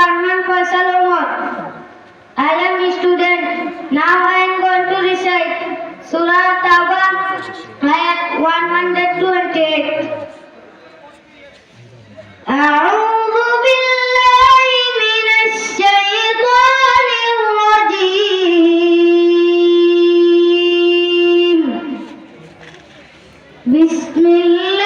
Farhan Faisal Umar. I am a student. Now I am going to recite Surah Tawbah, ayat 128. أعوذ بالله من الشيطان الرجيم بسم الله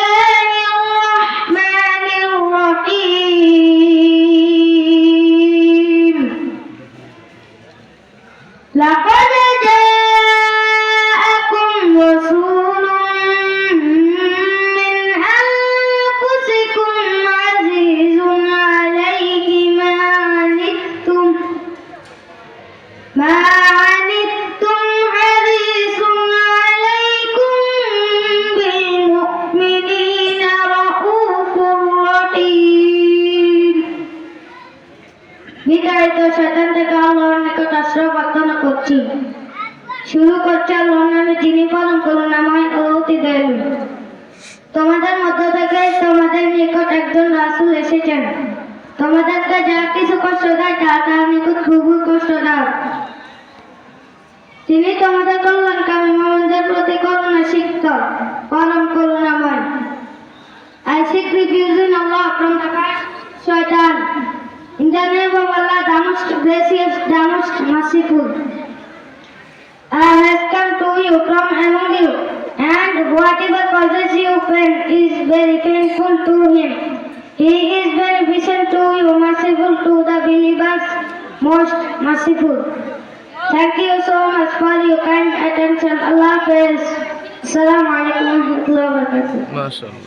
বিতাড়িত শয়তান থেকে আল্লাহর নিকট আশ্রয় প্রার্থনা করছি। শুরু করছে আল্লাহর নামে যিনি পালন করুণাময় ও অতি দয়ালু। তোমাদের মধ্য থেকে তোমাদের নিকট একজন রাসূল এসেছেন। তোমাদেরকে যা কিছু কষ্ট দেয়, তা তার নিকট খুবই দাও। তিনি তোমাদের কল্যাণকামী মোহাম্মদের প্রতি করুণা সিক্ত পরম করুণাময়। I seek refuge in Allah from the Shaitan. In the name of Allah, the most gracious, the most merciful. I have come to you from among you, and whatever causes you pain is very painful to him. He is beneficent to you, merciful to the believers, most merciful. Thank you so much for your kind attention. Allah bless. Assalamu alaikum wa rahmatullahi wa barakatuh.